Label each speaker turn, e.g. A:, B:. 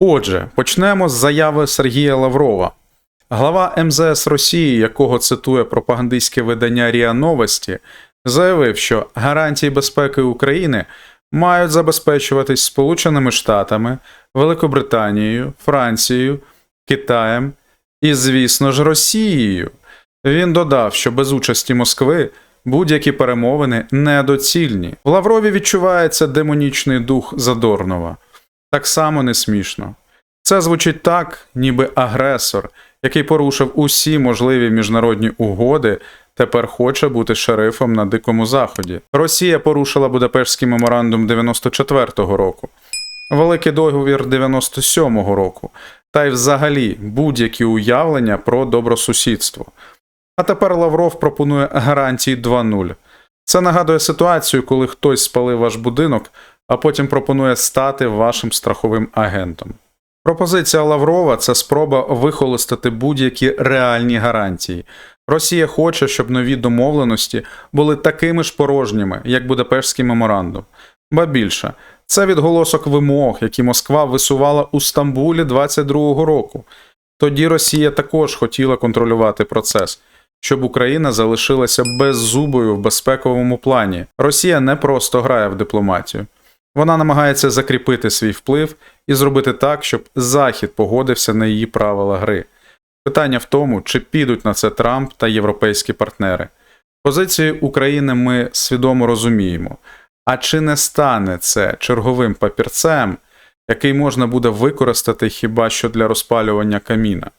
A: Отже, почнемо з заяви Сергія Лаврова. Глава МЗС Росії, якого цитує пропагандистське видання РІА Новості, заявив, що гарантії безпеки України мають забезпечуватись Сполученими Штатами, Великобританією, Францією, Китаєм і, звісно ж, Росією. Він додав, що без участі Москви будь-які перемовини недоцільні. В Лаврові відчувається демонічний дух Задорнова. Так само не смішно. Це звучить так, ніби агресор, який порушив усі можливі міжнародні угоди, тепер хоче бути шерифом на Дикому Заході. Росія порушила Будапештський меморандум 94-го року, Великий договір 97-го року, та й взагалі будь-які уявлення про добросусідство. А тепер Лавров пропонує гарантії 2.0. Це нагадує ситуацію, коли хтось спалив ваш будинок, а потім пропонує стати вашим страховим агентом. Пропозиція Лаврова це спроба вихолостити будь-які реальні гарантії. Росія хоче, щоб нові домовленості були такими ж порожніми, як Будапештський меморандум. Ба більше, це відголосок вимог, які Москва висувала у Стамбулі 22-го року. Тоді Росія також хотіла контролювати процес, щоб Україна залишилася беззубою в безпековому плані. Росія не просто грає в дипломатію. Вона намагається закріпити свій вплив і зробити так, щоб Захід погодився на її правила гри. Питання в тому, чи підуть на це Трамп та європейські партнери. Позиції України ми свідомо розуміємо. А чи не стане це черговим папірцем, який можна буде використати хіба що для розпалювання каміна?